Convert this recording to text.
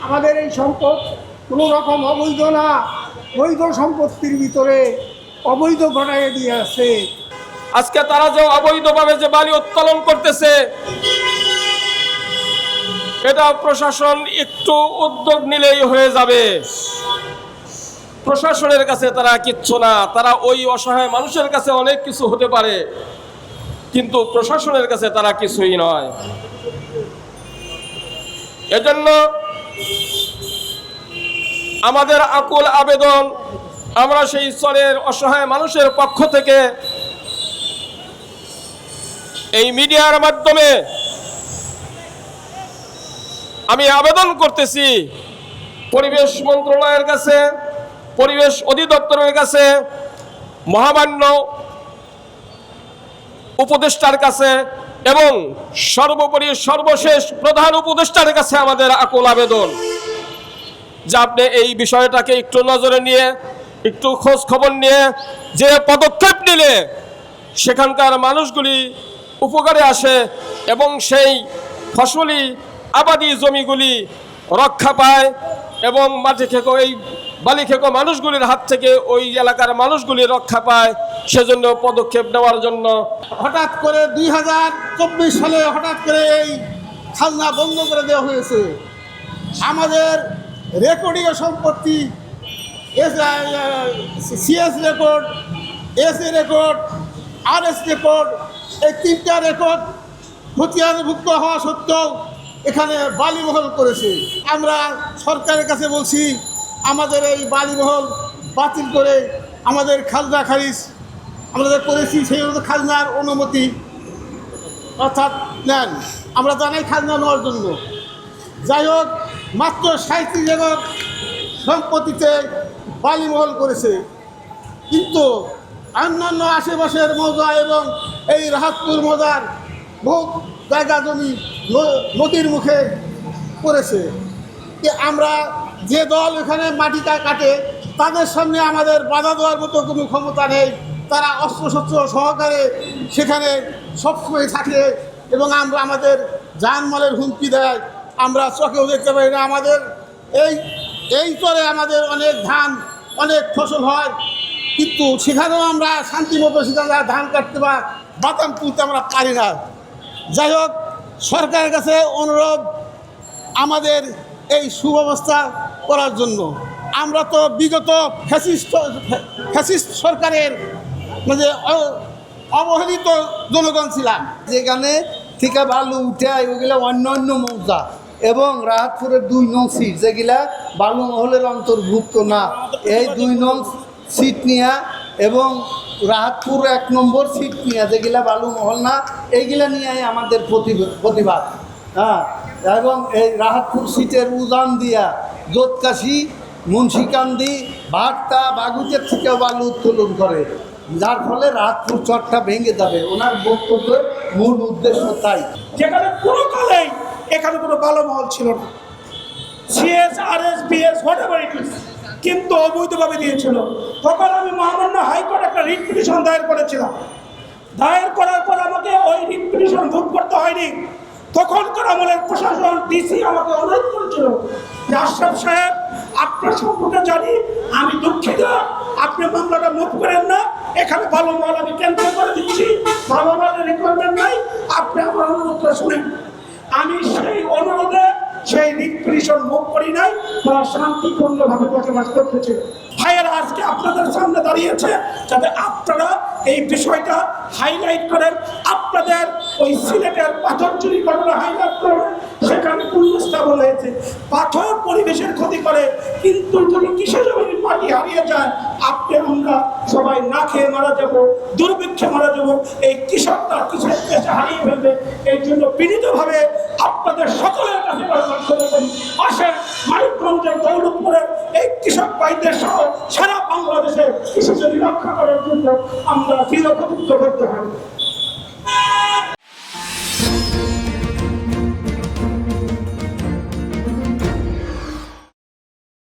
আমাদের এই সম্পদ কোনো রকম অবৈধ না। বৈধ সম্পত্তির ভিতরে অবৈধ ঘটাইয়ে দিয়ে আছে। আজকে তারা যে অবৈধভাবে যে বালি উত্তোলন করতেছে, এটা প্রশাসন একটু উদ্যোগ নিলেই হয়ে যাবে। প্রশাসনের কাছে তারা কিচ্ছু না, তারা ওই অসহায় মানুষের কাছে অনেক কিছু হতে পারে, কিন্তু প্রশাসনের কাছে তারা কিছুই নয়। এজন্য আমাদের আকুল আবেদন, আমরা সেই স্তরের অসহায় মানুষের পক্ষ থেকে এই মিডিয়ার মাধ্যমে আমি আবেদন করতেছি। পরিবেশ মন্ত্রণালয়ের কাছে, পরিবেশ অধিদপ্তরের কাছে, মহামান্য উপদেষ্টার কাছে এবং সর্বোপরি সর্বশেষ প্রধান উপদেষ্টার কাছে আমাদের আকুল আবেদন। যে আপনি এই বিষয়টাকে একটু নজরে নিয়ে, একটু খোঁজ খবর নিয়ে, যে পদক্ষেপ নিলে সেখানকার মানুষগুলি উপকারে আসে এবং সেই ফসলি আবাদি জমিগুলি রক্ষা পায় এবং মাটি খেকো, এই বালি খেকো মানুষগুলির হাত থেকে ওই এলাকার মানুষগুলি রক্ষা পায়। সেজন্য পদক্ষেপ নেওয়ার জন্য হঠাৎ করে দুই হাজার চব্বিশ সালে হঠাৎ করে এই খাজনা বন্ধ করে দেওয়া হয়েছে। আমাদের রেকর্ডীয় সম্পত্তি CS record, S record, R S record, এই তিনটা রেকর্ড খতিয়ানভুক্ত হওয়া সত্ত্বেও এখানে বালিমহল করেছে। আমরা সরকারের কাছে বলছি, আমাদের এই বালিমহল বাতিল করে আমাদের খালদা খারিজ আমরা করেছি সেই মতো খাজনার অনুমতি অর্থাৎ নেন। আমরা জানাই খাজনা নেওয়ার জন্য। যাই হোক, মাত্র সাঁত্রিশ একর সম্পত্তিতে বালিমহল করেছে। কিন্তু অন্যান্য আশেপাশের মজা এবং এই রাহাতপুর মজার বহু জায়গা জমি নদীর মুখে করেছে আমরা যে দল এখানে মাটিটা কাটে, তাদের সামনে আমাদের বাধা দেওয়ার মতো কোনো ক্ষমতা নেই। তারা অস্ত্রশস্ত্র সহকারে সেখানে সবসময় থাকে এবং আমরা আমাদের জানমালের হুমকি দেয়। আমরা চোখেও দেখতে পাই না আমাদের। এই এই করে আমাদের অনেক ধান, অনেক ফসল হয়। কিন্তু সেখানেও আমরা শান্তি মতো সেখানে ধান কাটতে বা বাদাম তুলতে আমরা পারি না। যাই হোক, সরকারের কাছে অনুরোধ আমাদের এই সুব্যবস্থা করার জন্য। আমরা তো বিগত ফ্যাসিস্ট ফ্যাসিস্ট সরকারের মানে অবহেলিত জনগণ ছিলাম। যেখানে থেকে বালু উঠে ওগুলা অন্য অন্য মৌজা এবং রাহাতপুরের দুই নং সিট যেগুলা বালু মহলের অন্তর্ভুক্ত না। এই দুই নং সিট নিয়া এবং রাহাতপুর এক নম্বর সিট নিয়া যেগুলা বালু মহল না এইগুলা নিয়ে আমাদের প্রতিব- প্রতিবাদ। হ্যাঁ এবং এই রাহাতপুর সিটের উজান দিয়া জোতকাশি মুন্সিকান্দি ভাট্টা বাগুচের থেকে বালু উত্তোলন করে। যার ফলে রাহাতপুর চরটা ভেঙে যাবে। ওনার বক্তব্যের মূল উদ্দেশ্য তাই। যেখানে কোনো কালেই এখানে কোনো ভালো মহল ছিল না। CS R S BS whatever it is কিন্তু অবৈধভাবে দিয়েছিল। তখন আমি মহামান্য হাইকোর্ট একটা রিট পিটিশন দায়ের করেছিলাম। দায়ের করার পর আমাকে ওই রিট পিটিশন ভোট করতে হয়নি। তখনকার আমলের প্রশাসন ডিসি আমাকে অনুরোধ আশরাফ সাহেব সম্পর্কে জানি, আমি দুঃখিত। আপনি মামলাটা করেন না। এখানে ভালো আমি করে দিচ্ছি। ভালো নাই। আপনি আমার অনুরোধটা শুনেন। আমি সেই অনুরোধে সেই করি নাই। আজকে আপনাদের সামনে দাঁড়িয়েছে যাতে আপনারা এই বিষয়টা হাইলাইট করেন। আপনাদের ওই সিলেটের পাথর চুরি ঘটনা হাইলাইট করবেন পুনঃস্থাপন হয়েছে পাথর পরিবেশের ক্ষতি করে, কিন্তু যদি কিসে জমির মাটি হারিয়ে যায়, আপনি আমরা সবাই না খেয়ে মারা যাব, দুর্ভিক্ষে মারা যাব। এই কৃষকরা কিসের পেশা হারিয়ে ফেলবে। এই জন্য বিনীতভাবে আপনাদের সকলের কাছে আসেন, মানিকগঞ্জের দৌলতপুরের এই কৃষক ভাইদের সহ সারা বাংলাদেশে কৃষি রক্ষা করার জন্য আমরা চিরপ্রতিজ্ঞ করতে হবে